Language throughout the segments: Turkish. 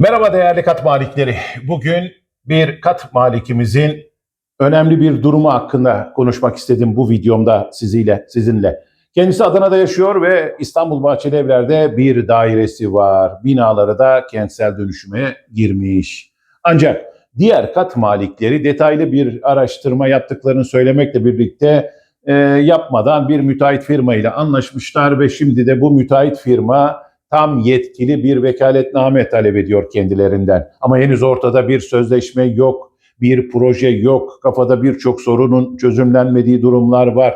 Merhaba değerli kat malikleri. Bugün bir kat malikimizin önemli bir durumu hakkında konuşmak istedim bu videomda siziyle, sizinle. Kendisi Adana'da yaşıyor ve İstanbul Bahçeli Evler'de bir dairesi var. Binaları da kentsel dönüşüme girmiş. Ancak diğer kat malikleri detaylı bir araştırma yaptıklarını söylemekle birlikte e, yapmadan bir müteahhit firma ile anlaşmışlar ve şimdi de bu müteahhit firma tam yetkili bir vekaletname talep ediyor kendilerinden. Ama henüz ortada bir sözleşme yok, bir proje yok, kafada birçok sorunun çözümlenmediği durumlar var.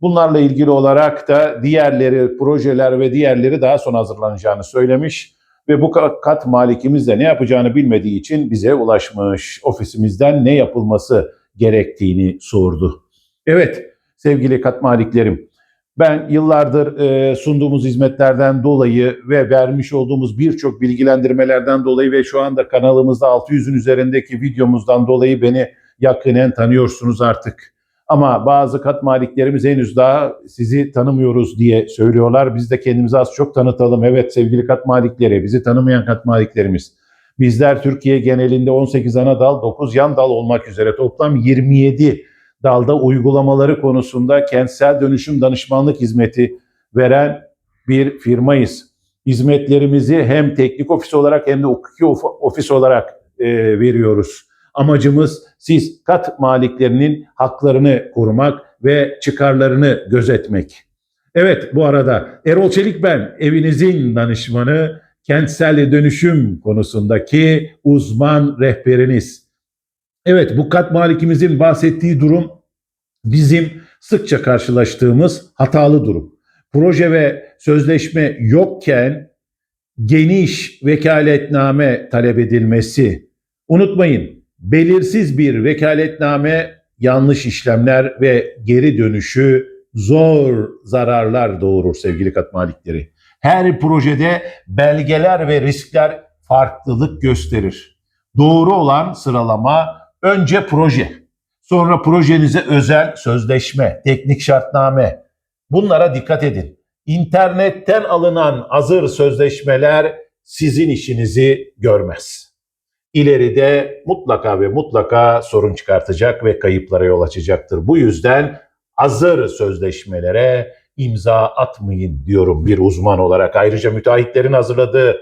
Bunlarla ilgili olarak da diğerleri, projeler ve diğerleri daha sonra hazırlanacağını söylemiş ve bu kat malikimiz de ne yapacağını bilmediği için bize ulaşmış. Ofisimizden ne yapılması gerektiğini sordu. Evet sevgili kat maliklerim, ben yıllardır e, sunduğumuz hizmetlerden dolayı ve vermiş olduğumuz birçok bilgilendirmelerden dolayı ve şu anda kanalımızda 600'ün üzerindeki videomuzdan dolayı beni yakinen tanıyorsunuz artık. Ama bazı kat maliklerimiz henüz daha sizi tanımıyoruz diye söylüyorlar. Biz de kendimizi az çok tanıtalım. Evet sevgili kat malikleri, bizi tanımayan kat maliklerimiz. Bizler Türkiye genelinde 18 ana dal, 9 yan dal olmak üzere toplam 27 dalda uygulamaları konusunda kentsel dönüşüm danışmanlık hizmeti veren bir firmayız. Hizmetlerimizi hem teknik ofis olarak hem de hukuki ofis olarak e, veriyoruz. Amacımız siz kat maliklerinin haklarını korumak ve çıkarlarını gözetmek. Evet bu arada Erol Çelik ben evinizin danışmanı, kentsel dönüşüm konusundaki uzman rehberiniz. Evet bu kat malikimizin bahsettiği durum bizim sıkça karşılaştığımız hatalı durum. Proje ve sözleşme yokken geniş vekaletname talep edilmesi. Unutmayın belirsiz bir vekaletname yanlış işlemler ve geri dönüşü zor zararlar doğurur sevgili kat malikleri. Her projede belgeler ve riskler farklılık gösterir. Doğru olan sıralama önce proje, sonra projenize özel sözleşme, teknik şartname. Bunlara dikkat edin. İnternetten alınan hazır sözleşmeler sizin işinizi görmez. İleride mutlaka ve mutlaka sorun çıkartacak ve kayıplara yol açacaktır. Bu yüzden hazır sözleşmelere imza atmayın diyorum bir uzman olarak. Ayrıca müteahhitlerin hazırladığı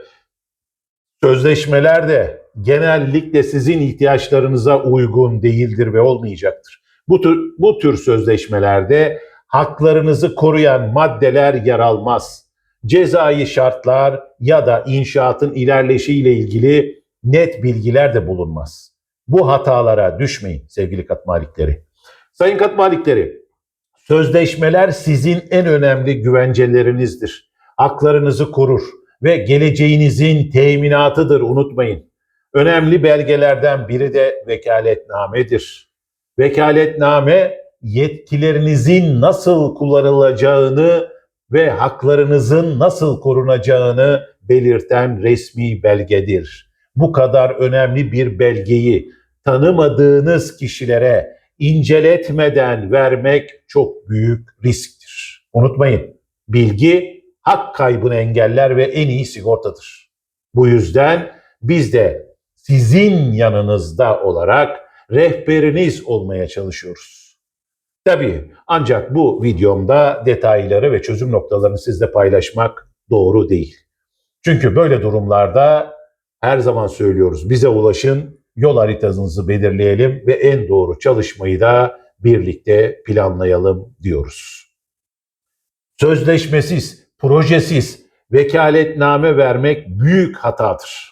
sözleşmeler de genellikle sizin ihtiyaçlarınıza uygun değildir ve olmayacaktır. Bu tür, bu tür sözleşmelerde haklarınızı koruyan maddeler yer almaz. Cezai şartlar ya da inşaatın ilerleyişiyle ilgili net bilgiler de bulunmaz. Bu hatalara düşmeyin sevgili kat malikleri. Sayın kat malikleri, sözleşmeler sizin en önemli güvencelerinizdir. Haklarınızı korur ve geleceğinizin teminatıdır unutmayın. Önemli belgelerden biri de vekaletnamedir. Vekaletname yetkilerinizin nasıl kullanılacağını ve haklarınızın nasıl korunacağını belirten resmi belgedir. Bu kadar önemli bir belgeyi tanımadığınız kişilere inceletmeden vermek çok büyük risktir. Unutmayın, bilgi hak kaybını engeller ve en iyi sigortadır. Bu yüzden biz de sizin yanınızda olarak rehberiniz olmaya çalışıyoruz. Tabii ancak bu videomda detayları ve çözüm noktalarını sizle paylaşmak doğru değil. Çünkü böyle durumlarda her zaman söylüyoruz bize ulaşın, yol haritanızı belirleyelim ve en doğru çalışmayı da birlikte planlayalım diyoruz. Sözleşmesiz, projesiz vekaletname vermek büyük hatadır.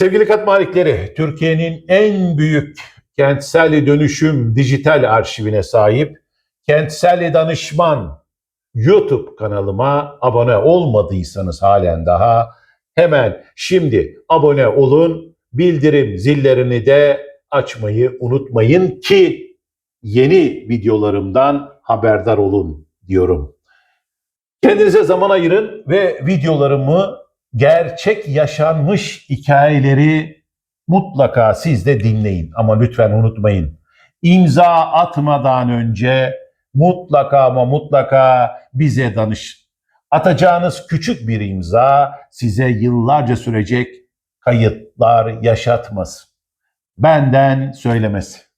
Sevgili kat malikleri, Türkiye'nin en büyük kentsel dönüşüm dijital arşivine sahip Kentsel Danışman YouTube kanalıma abone olmadıysanız halen daha hemen şimdi abone olun. Bildirim zillerini de açmayı unutmayın ki yeni videolarımdan haberdar olun diyorum. Kendinize zaman ayırın ve videolarımı gerçek yaşanmış hikayeleri mutlaka siz de dinleyin. Ama lütfen unutmayın. İmza atmadan önce mutlaka ama mutlaka bize danışın. Atacağınız küçük bir imza size yıllarca sürecek kayıtlar yaşatmasın. Benden söylemesi.